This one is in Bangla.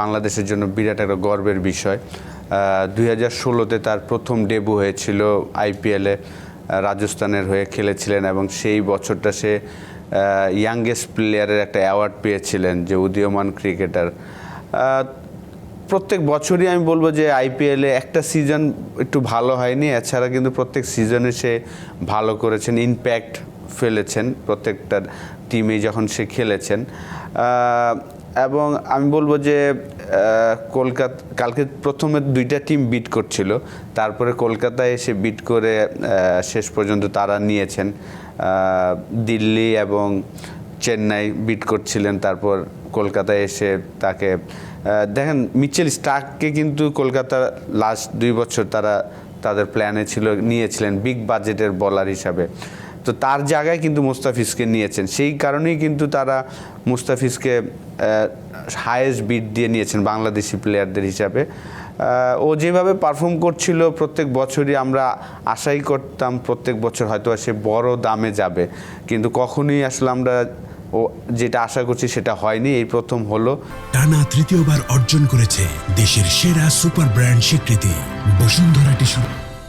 বাংলাদেশের জন্য বিরাট একটা গর্বের বিষয়। দুই হাজার ষোলোতে তার প্রথম ডেবু হয়েছিল আইপিএলে রাজস্থানের হয়ে খেলেছিলেন এবং সেই বছরটা সে ইয়াংগেস্ট প্লেয়ারের একটা অ্যাওয়ার্ড পেয়েছিলেন যে উদীয়মান ক্রিকেটার প্রত্যেক বছরই আমি বলব যে আইপিএলে একটা সিজন একটু ভালো হয়নি, এছাড়া কিন্তু প্রত্যেক সিজনে সে ভালো করেছেন ইম্প্যাক্ট ফেলেছেন প্রত্যেকটা টিমে যখন সে খেলেছেন। এবং আমি বলব যে কলকাতা, কালকে প্রথমে দুইটা টিম বিট করছিল। তারপরে কলকাতায় এসে বিট করে শেষ পর্যন্ত তারা নিয়েছেন। দিল্লি এবং চেন্নাই বিট করছিলেন। তারপর কলকাতায় এসে তাকে দেখেন, মিচেল স্টার্ককে কিন্তু কলকাতা লাস্ট দুই বছর তারা তাদের প্ল্যানে ছিল, নিয়েছিলেন। বিগ বাজেটের বলার হিসাবে। তো তার জায়গায় কিন্তু মুস্তাফিজকে নিয়েছেন। সেই কারণেই কিন্তু তারা মুস্তাফিজকে হায়েস্ট বিট দিয়ে নিয়েছেন বাংলাদেশি প্লেয়ারদের হিসাবে। ও যেভাবে পারফর্ম করছিল প্রত্যেক বছরই আমরা আশাই করতাম প্রত্যেক বছর হয়তো সে বড় দামে যাবে। কিন্তু কখনোই আসলে আমরা ও যেটা আশা করছি সেটা হয়নি, এই প্রথম হলো। টানা তৃতীয়বার অর্জন করেছে দেশের সেরা সুপার ব্র্যান্ড স্বীকৃতি বসুন্ধরা টিস্যু।